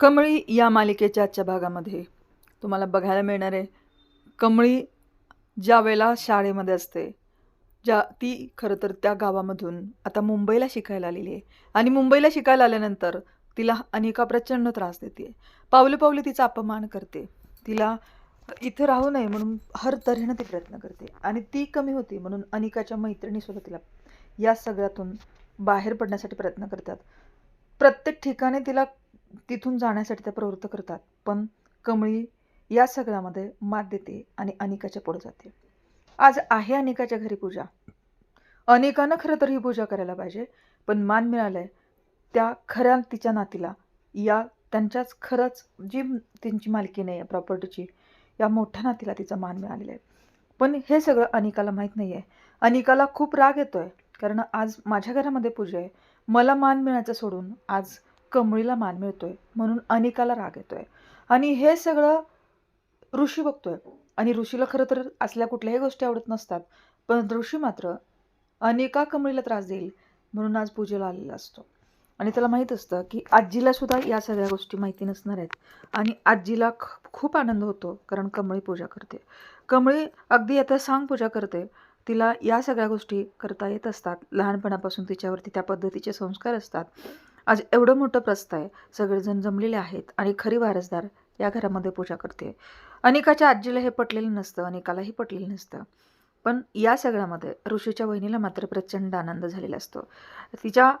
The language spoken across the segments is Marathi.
कमळी या मालिकेच्या आजच्या भागामध्ये तुम्हाला बघायला मिळणार आहे. कमळी ज्या वेळेला शाळेमध्ये असते ज्या ती खरं तर त्या गावामधून आता मुंबईला शिकायला आलेली आहे. आणि मुंबईला शिकायला आल्यानंतर तिला अनेका प्रचंड त्रास देते. पावले पावले तिचा अपमान करते. तिला इथं राहू नये म्हणून हर तऱ्हेनं ती प्रयत्न करते. आणि ती कमी होती म्हणून अनिकाच्या मैत्रिणीसुद्धा तिला या सगळ्यातून बाहेर पडण्यासाठी प्रयत्न करतात. प्रत्येक ठिकाणी तिला तिथून जाण्यासाठी त्या प्रवृत्त करतात. पण कमळी या सगळ्यामध्ये मात देते आणि अनिकाच्या पुढे जाते. आज आहे अनिकाच्या घरी पूजा. अनिकानं खरं तर ही पूजा करायला पाहिजे पण मान मिळालंय त्या खऱ्या तिच्या नातीला. या त्यांच्याच खरंच जी त्यांची मालकी नाही आहे प्रॉपर्टीची या मोठ्या नातीला तिचा मान मिळालेला आहे. पण हे सगळं अनिकाला माहीत नाही आहे अनिकाला खूप राग येतो आहे कारण आज माझ्या घरामध्ये पूजा आहे. मला मान मिळायचं सोडून आज कमळीला मान मिळतोय म्हणून अनिकाला राग येतोय. आणि हे सगळं ऋषी बघतोय. आणि ऋषीला खरं तर असल्या कुठल्याही गोष्टी आवडत नसतात पण ऋषी मात्र अनेका कमळीला त्रास देईल म्हणून आज पूजेला आलेला असतो. आणि त्याला माहीत असतं की आजीला सुद्धा या सगळ्या गोष्टी माहिती नसणार आहेत. आणि आजीला ख- खूप आनंद होतो कारण कमळी पूजा करते. कमळी अगदी आता सांग पूजा करते. तिला या सगळ्या गोष्टी करता येत असतात. लहानपणापासून तिच्यावरती त्या पद्धतीचे संस्कार असतात. आज एवढं मोठं प्रस्थ आहे. सगळेजण जमलेले आहेत आणि खरी वारसदार या घरामध्ये पूजा करते. अनिकाच्या आजीला हे पटलेलं नसतं अनिकालाही पटलेलं नसतं. पण या सगळ्यामध्ये ऋषीच्या बहिणीला मात्र प्रचंड आनंद झालेला असतो. तिच्या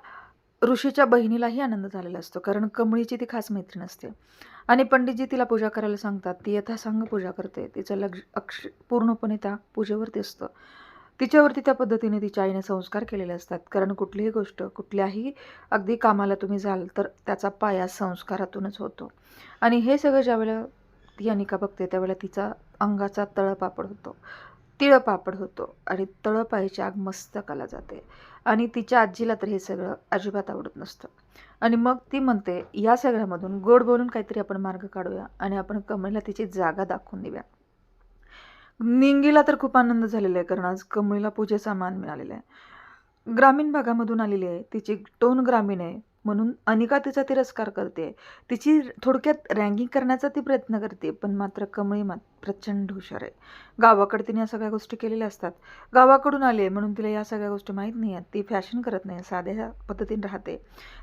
ऋषीच्या बहिणीलाही आनंद झालेला असतो कारण कमळीची ती खास मैत्रीण असते. आणि पंडितजी तिला पूजा करायला सांगतात. ती यथासांग पूजा करते. तिचं लक्ष अक्ष पूर्णपणे त्या पूजेवरती असतं. तिच्यावरती त्या पद्धतीने तिच्या आईने संस्कार केलेले असतात. कारण कुठलीही गोष्ट कुठल्याही अगदी कामाला तुम्ही जाल तर त्याचा पाया संस्कारातूनच होतो. आणि हे सगळं ज्यावेळेला ती अनिका बघते त्यावेळेला तिचा अंगाचा तळपापड होतो. तिळपापड होतो आणि तळपायची आग मस्तकाला जाते. आणि तिच्या आजीला तर हे सगळं अजिबात आवडत नसतं. आणि मग ती म्हणते या सगळ्यामधून गोड बोलून काहीतरी आपण मार्ग काढूया आणि आपण कमळीला तिची जागा दाखवून देऊया. निंगीला तर खूप आनंद झालेला आहे कारण आज कमळीला पूजेचा मान मिळालेला आहे. ग्रामीण भागामधून आलेली आहे तिची टोन ग्रामीण आहे. म्हणून अनिका तिचा तिरस्कार करते. तिची थोडक्यात रँगिंग करण्याचा ती प्रयत्न करते पण मात्र कमळी मात प्रचंड हुशार आहे. गावाकडे तिने या सगळ्या गोष्टी केलेल्या असतात. गावाकडून आले आहे म्हणून तिला या सगळ्या गोष्टी माहीत नाही आहेत ती फॅशन करत नाही साध्या पद्धतीने राहते.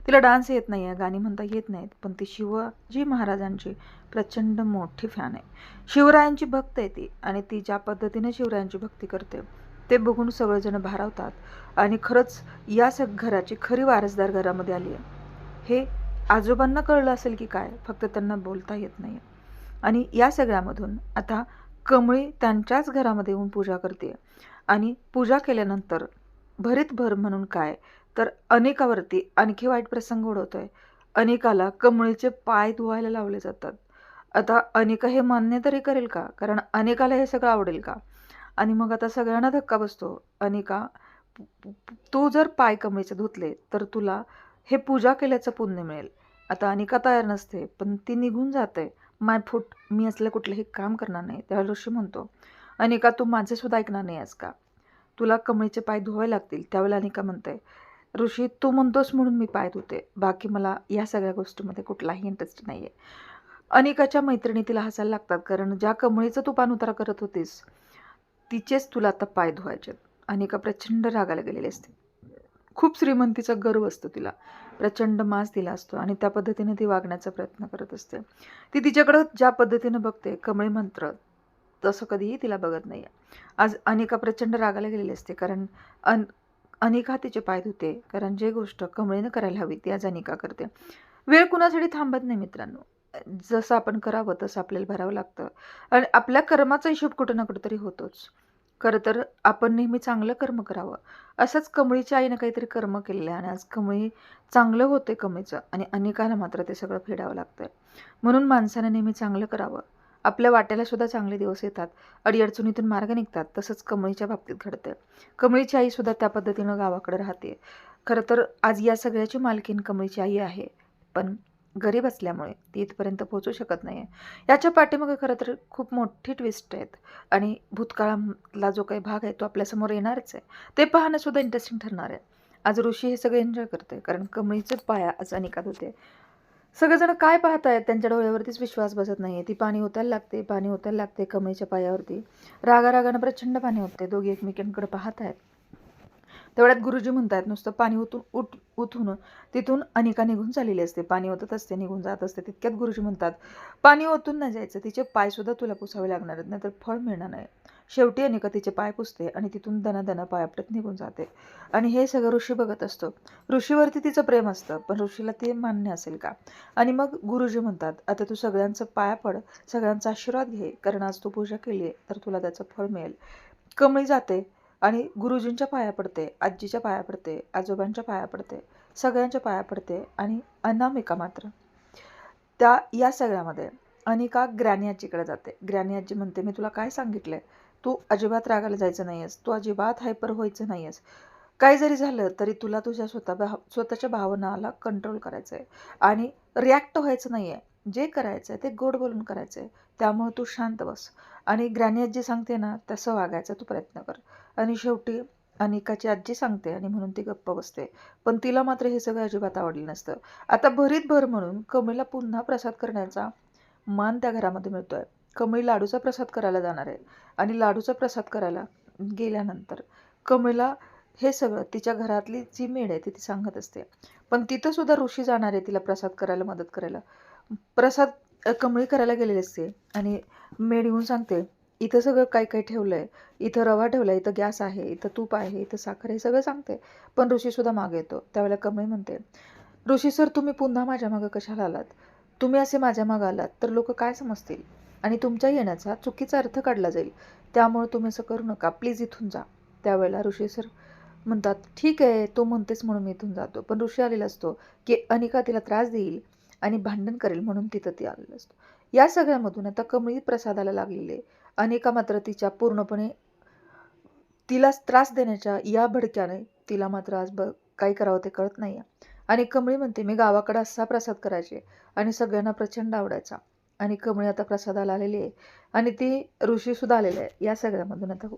तिला डान्स येत नाही आहे गाणी म्हणता येत नाहीत पण ती शिवाजी महाराजांची प्रचंड मोठी फॅन आहे. शिवरायांची भक्त आहे ती आणि ती ज्या पद्धतीने शिवरायांची भक्ती करते ते बघून सगळेजण भारावतात. आणि खरंच या सग घराची खरी वारसदार घरामध्ये आली आहे. हे आजोबांना कळलं असेल की काय? फक्त त्यांना बोलता येत नाही आणि या सगळ्यामधून आता कमळी त्यांच्याच घरामध्ये येऊन पूजा करते आणि पूजा केल्यानंतर भरीत भर म्हणून काय? तर अनेकावरती आणखी वाईट प्रसंग ओढवतोय अनेकाला कमळीचे पाय धुवायला लावले जातात. आता अनेका हे मान्य तरी करेल का? कारण अनेकाला हे सगळं आवडेल का? आणि मग आता सगळ्यांना धक्का बसतो. अनिका तू जर पाय कमळीचे धुतले तर तुला हे पूजा केल्याचं पुण्य मिळेल. आता अनिका तयार नसते पण ती निघून जाते. माय फूट मी असलं कुठलंही काम करणार नाही त्यावेळेला ऋषी म्हणतो. अनिका तू माझे सुद्धा ऐकणार नाही आहेस का? तुला कमळीचे पाय धुवावे लागतील त्यावेळेला अनिका म्हणते ऋषी तू म्हणतोस म्हणून मी पाय धुते. बाकी मला या सगळ्या गोष्टीमध्ये कुठलाही इंटरेस्ट नाही आहे अनिकाच्या मैत्रिणी तिला हसायला लागतात कारण ज्या कमळीचं तू पान उतारा करत होतीस तिचेच तुला आता पाय धुवायचे अनिका प्रचंड रागाला गेलेली असते. खूप श्रीमंतीचा गर्व असतो तिला. प्रचंड मास दिला असतो आणि त्या पद्धतीने ती वागण्याचा प्रयत्न करत असते. ती तिच्याकडं ज्या पद्धतीने बघते कमळी मंत्र तसं कधीही तिला बघत नाही आज अनिका प्रचंड रागाला गेलेली असते कारण अन अनिका तिचे पाय धुते कारण जे गोष्ट कमळीनं करायला हवी ती आज अनिका करते. वेळ कुणासाठी थांबत नाही मित्रांनो. जसं आपण करावं तसं आपल्याला भरावं लागतं. आणि आपल्या कर्माचा हिशोब कुठं ना कुठं तरी होतोच. खरं तर आपण नेहमी चांगलं कर्म करावं. असंच कमळीच्या आईनं काहीतरी कर्म केलेलं आहे आणि आज कमळी चांगलं होते कमळीचं आणि अनेकांना मात्र ते सगळं फेडावं लागतं म्हणून माणसानं नेहमी चांगलं करावं. आपल्या वाट्याला सुद्धा चांगले दिवस येतात. अडीअडचणीतून मार्ग निघतात. तसंच कमळीच्या बाबतीत घडतं कमळीची आईसुद्धा त्या पद्धतीनं गावाकडे राहते खरं तर आज या सगळ्याची मालकीन कमळीची आई आहे. पण गरीब असल्यामुळे ती इथपर्यंत पोहोचू शकत नाही आहे याच्या पाठीमागे खरं तर खूप मोठी ट्विस्ट आहेत. आणि भूतकाळातला जो काही भाग आहे तो आपल्यासमोर येणारच आहे. ते पाहणंसुद्धा इंटरेस्टिंग ठरणार आहे. आज ऋषी हे सगळं एन्जॉय करते कारण कमळीचे पाया आज अनिकात होते. सगळेजण काय पाहतायत? त्यांच्या डोळ्यावरतीच विश्वास बसत नाही ती पाणी ओतायला लागते पाणी ओतायला लागते कमळीच्या पायावरती. रागारागानं प्रचंड पाणी होते दोघे एकमेकांकडे पाहत आहेत तेवढ्यात गुरुजी म्हणतात नुसतं पाणी उतून उठ उठून तिथून अनेका निघून चाललेली असते. पाणी ओतत असते निघून जात असते. तितक्यात गुरुजी म्हणतात पाणी ओतून नाही जायचं. तिचे पायसुद्धा तुला पुसावे लागणार आहेत नाहीतर फळ मिळणार नाही. शेवटी अनेका तिचे पाय पुसते आणि तिथून दना पायापटत निघून जाते. आणि हे सगळं ऋषी बघत असतो. ऋषीवरती तिचं प्रेम असतं पण ऋषीला ते मान्य असेल का? आणि मग गुरुजी म्हणतात आता तू सगळ्यांचं पाया पड सगळ्यांचा आशीर्वाद घे. कारण आज तू पूजा केली आहे तर तुला त्याचं फळ मिळेल. कमळी जाते. आणि गुरुजींच्या पाया पडते आजीच्या पाया पडते आजोबांच्या पाया पडते सगळ्यांच्या पाया पडते आणि अनामिका मात्र. त्या या सगळ्यामध्ये अनिका ग्रॅनी आजीकडे जाते. ग्रॅनी आजी म्हणते मी तुला काय सांगितलंय? तू अजिबात रागाला जायचं नाही आहेस तू अजिबात हायपर व्हायचं नाही आहेस काय जरी झालं तरी तुला तुझ्या स्वतः भाव स्वतःच्या भावनाला कंट्रोल करायचं आहे आणि रिॲक्ट व्हायचं नाही आहे जे करायचं आहे ते गोड बोलून करायचं आहे त्यामुळे तू शांत बस. आणि ग्रॅनी आजी सांगते ना तसं वागायचा तू प्रयत्न कर. आणि शेवटी अनिकाची आजी सांगते आणि म्हणून ती गप्प बसते. पण तिला मात्र हे सगळं अजिबात आवडलं नसतं. आता भरीत भर म्हणून कमळीला पुन्हा प्रसाद करण्याचा मान त्या घरामध्ये मिळतोय. कमळी लाडूचा प्रसाद करायला जाणार आहे. आणि लाडूचा प्रसाद करायला गेल्यानंतर कमळीला हे सगळं तिच्या घरातली जी मेड आहे ती ती सांगत असते. पण तिथं सुद्धा ऋषी जाणार आहे तिला प्रसाद करायला मदत करायला. प्रसाद कमळी करायला गेलेली असते. आणि मेड येऊन सांगते इथं सगळं काय काय ठेवलं आहे इथं रवा ठेवला आहे इथं गॅस आहे इथं तूप आहे इथं साखर हे सगळं सांगते. पण ऋषीसुद्धा मागे येतो. त्यावेळेला कमळी म्हणते ऋषी सर तुम्ही पुन्हा माझ्या मागं कशाला आलात? तुम्ही असे माझ्या मागं आलात तर लोक काय समजतील? आणि तुमच्या येण्याचा चुकीचा अर्थ काढला जाईल. त्यामुळे तुम्ही असं करू नका. प्लीज इथून जा. त्यावेळेला ऋषी सर म्हणतात ठीक आहे. तो म्हणतेस म्हणून मी इथून जातो. पण ऋषी आलेला असतो की अनिका तिला त्रास देईल आणि भांडण करेल म्हणून तिथं ती आलेला असतो. या सगळ्यामधून आता कमळी प्रसादाला लागलेली आहे. मात्र तिच्या पूर्णपणे तिला त्रास देण्याच्या या भडक्याने तिला मात्र आज ब काय करावं ते कळत नाही आणि कमळी म्हणते मी गावाकडे असा प्रसाद करायचे आणि सगळ्यांना प्रचंड आवडायचा. आणि कमळी आता प्रसादाला आलेली आहे. आणि ती ऋषीसुद्धा आलेले आहे या सगळ्यामधून आता हो-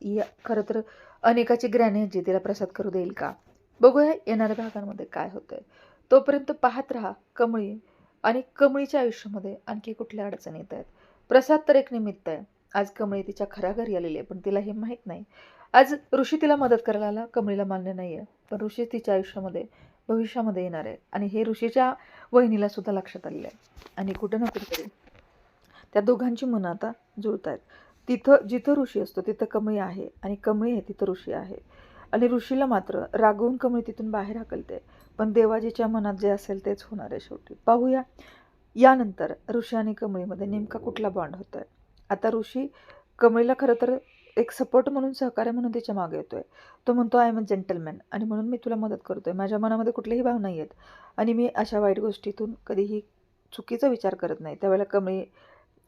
या खरं तर अनेकाची ग्रॅनी जी तिला प्रसाद करू देईल का? बघूया येणाऱ्या भागांमध्ये काय होतंय. तोपर्यंत पाहत राहा कमळी आणि कमळीच्या आयुष्यामध्ये आणखी कुठल्या अडचणी येत आहेत? प्रसाद तर एक निमित्त आहे. आज कमळी तिच्या खऱ्या घरी आलेली आहे पण तिला हे माहीत नाही. आज ऋषी तिला मदत करायला आला कमळीला मान्य नाही आहे पण ऋषी तिच्या आयुष्यामध्ये भविष्यामध्ये येणार आहे. आणि हे ऋषीच्या वहिनीला सुद्धा लक्षात आलेलं आहे. आणि कुठं ना कुठेतरी त्या दोघांची मनं आता जुळत आहेत तिथं जिथं ऋषी असतो तिथं कमळी आहे. आणि कमळी आहे तिथं ऋषी आहे. आणि ऋषीला मात्र रागवून कमळी तिथून बाहेर हाकलते. पण देवाजीच्या मनात जे असेल तेच होणार आहे शेवटी. पाहूया. यानंतर ऋषी आणि कमळीमध्ये नेमका कुठला बॉन्ड आहे आता ऋषी कमळीला खरं तर एक सपोर्ट म्हणून सहकार्य म्हणून तिच्यामागे येतो आहे तो म्हणतो आय एम अ जेंटलमॅन आणि म्हणून मी तुला मदत करतो आहे माझ्या मनामध्ये कुठलीही भाव नाही आहेत आणि मी अशा वाईट गोष्टीतून कधीही चुकीचा विचार करत नाही. त्यावेळेला कमळी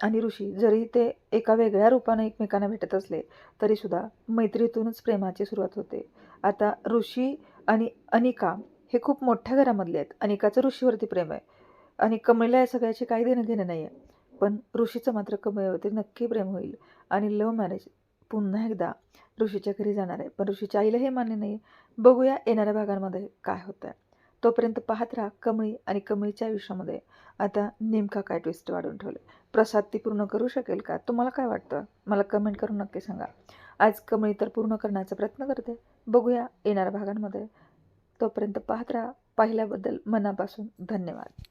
आणि ऋषी जरी ते एका वेगळ्या रूपाने एकमेकांना भेटत असले तरीसुद्धा मैत्रीतूनच प्रेमाची सुरुवात होते. आता ऋषी आणि अनिका हे खूप मोठ्या घरामधले आहेत. अनिकाचं ऋषीवरती प्रेम आहे. आणि कमळीला या सगळ्याची काही देणं घेणं नाही आहे पण ऋषीचं मात्र कमळीवरती नक्की प्रेम होईल. आणि लव्ह मॅरेज पुन्हा एकदा ऋषीच्या घरी जाणार आहे. पण ऋषीच्या आईला हे मान्य नाही बघूया येणाऱ्या भागांमध्ये काय होतं आहे तोपर्यंत पाहत राहा कमळी आणि कमळीच्या आयुष्यामध्ये. आता नेमका काय ट्विस्ट वाढवून ठेवलं प्रसाद ती पूर्ण करू शकेल का? तुम्हाला काय वाटतं? मला कमेंट करून नक्की सांगा. आज कमळी तर पूर्ण करण्याचा प्रयत्न करते. बघूया येणाऱ्या भागांमध्ये तोपर्यंत पाहत राहा. पाहिल्याबद्दल मनापासून धन्यवाद.